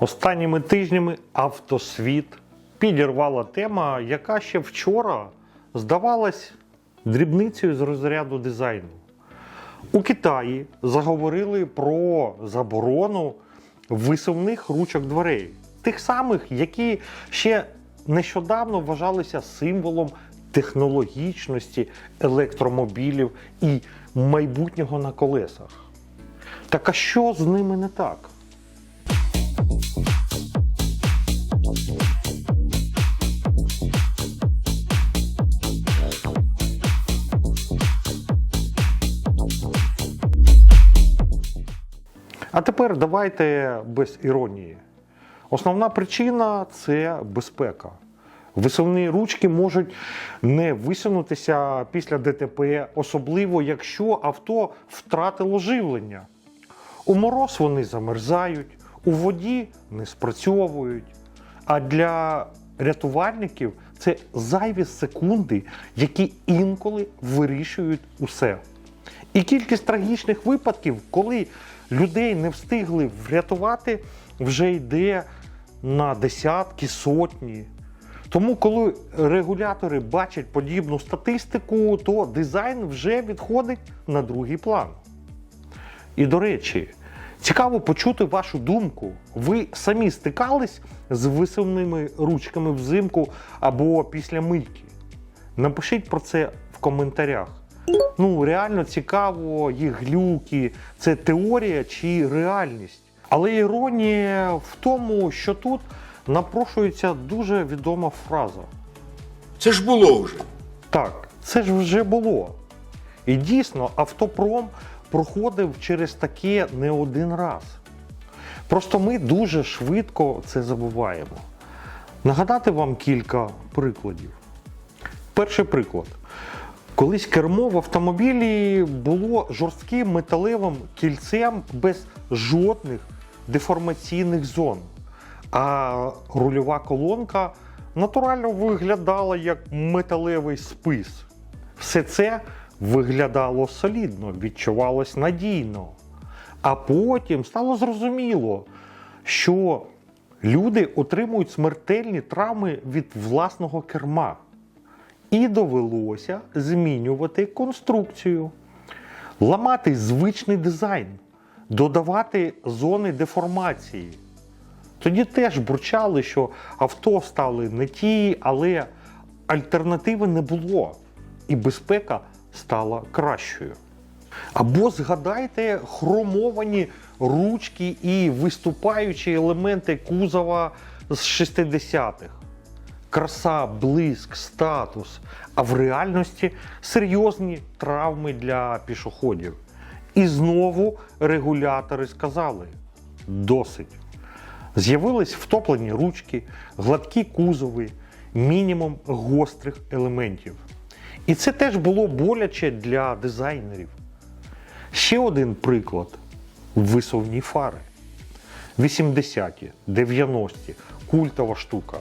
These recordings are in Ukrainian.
Останніми тижнями автосвіт підірвала тема, яка ще вчора здавалась дрібницею з розряду дизайну. У Китаї заговорили про заборону висувних ручок дверей, тих самих, які ще нещодавно вважалися символом технологічності електромобілів і майбутнього на колесах. Так а що з ними не так? А тепер давайте без іронії. Основна причина це безпека. Висувні ручки можуть не висунутися після ДТП, особливо якщо авто втратило живлення. У мороз вони замерзають, у воді не спрацьовують. А для рятувальників це зайві секунди, які інколи вирішують усе. І кількість трагічних випадків, коли людей не встигли врятувати, вже йде на десятки, сотні. Тому, коли регулятори бачать подібну статистику, то дизайн вже відходить на другий план. І до речі, цікаво почути вашу думку. Ви самі стикались з висувними ручками взимку або після мийки? Напишіть про це в коментарях. Ну, реально цікаво, їх глюки, це теорія чи реальність. Але іронія в тому, що тут напрошується дуже відома фраза. Це ж було вже. Так, це ж вже було. І дійсно, автопром проходив через таке не один раз. Просто ми дуже швидко це забуваємо. Нагадати вам кілька прикладів. Перший приклад. Колись кермо в автомобілі було жорстким металевим кільцем без жодних деформаційних зон. А рульова колонка натурально виглядала як металевий спис. Все це виглядало солідно, відчувалось надійно. А потім стало зрозуміло, що люди отримують смертельні травми від власного керма. І довелося змінювати конструкцію, ламати звичний дизайн, додавати зони деформації. Тоді теж бурчали, що авто стали не ті, але альтернативи не було, і безпека стала кращою. Або згадайте хромовані ручки і виступаючі елементи кузова з 60-х. Краса, блиск, статус, а в реальності серйозні травми для пішоходів. І знову регулятори сказали: досить. З'явились втоплені ручки, гладкі кузови, мінімум гострих елементів. І це теж було боляче для дизайнерів. Ще один приклад висувні фари. 80-ті, 90-ті, культова штука.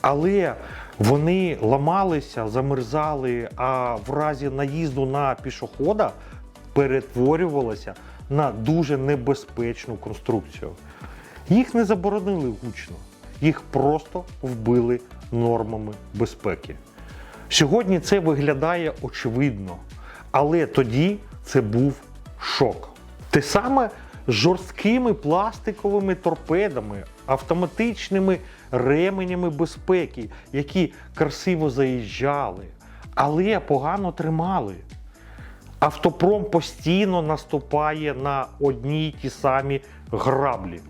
Але вони ламалися, замерзали, а в разі наїзду на пішохода перетворювалися на дуже небезпечну конструкцію. Їх не заборонили гучно, їх просто вбили нормами безпеки. Сьогодні це виглядає очевидно, але тоді це був шок. Те саме з жорсткими пластиковими торпедами, автоматичними ременями безпеки, які красиво заїжджали, але погано тримали. Автопром постійно наступає на одні й ті самі граблі.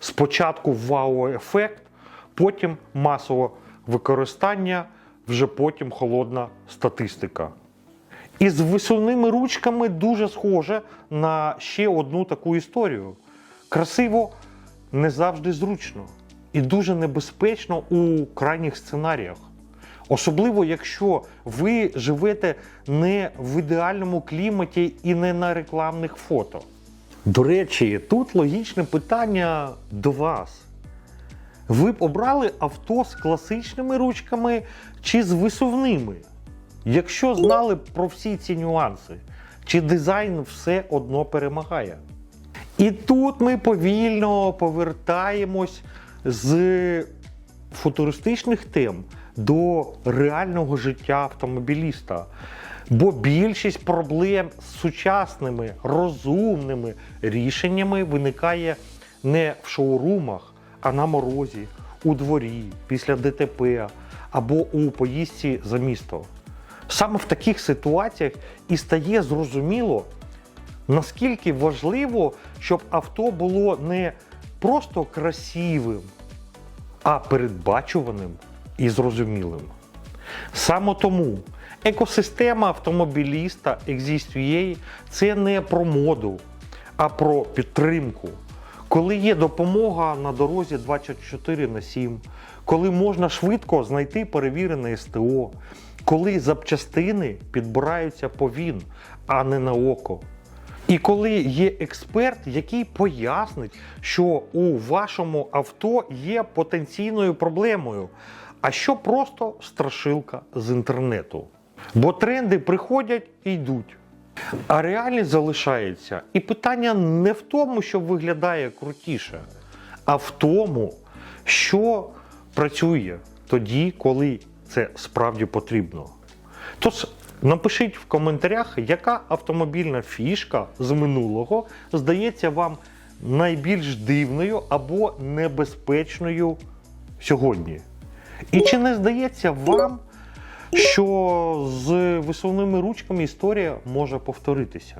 Спочатку вау-ефект, потім масове використання, вже потім холодна статистика. І з висувними ручками дуже схоже на ще одну таку історію. Красиво не завжди зручно і дуже небезпечно у крайніх сценаріях. Особливо, якщо ви живете не в ідеальному кліматі і не на рекламних фото. До речі, тут логічне питання до вас. Ви б обрали авто з класичними ручками чи з висувними? Якщо знали про всі ці нюанси, чи дизайн все одно перемагає? І тут ми повільно повертаємось з футуристичних тем до реального життя автомобіліста. Бо більшість проблем з сучасними розумними рішеннями виникає не в шоурумах, а на морозі, у дворі, після ДТП або у поїздці за місто. Саме в таких ситуаціях і стає зрозуміло, наскільки важливо, щоб авто було не просто красивим, а передбачуваним і зрозумілим. Саме тому екосистема автомобіліста Exist.ua – це не про моду, а про підтримку. Коли є допомога на дорозі 24 на 7, коли можна швидко знайти перевірене СТО, коли запчастини підбираються по ВІН, а не на око. І коли є експерт, який пояснить, що у вашому авто є потенційною проблемою, а що просто страшилка з інтернету. Бо тренди приходять і йдуть. А реальність залишається. І питання не в тому, що виглядає крутіше, а в тому, що працює тоді, коли це справді потрібно. Тож напишіть в коментарях, яка автомобільна фішка з минулого здається вам найбільш дивною або небезпечною сьогодні. І чи не здається вам, що з висувними ручками історія може повторитися?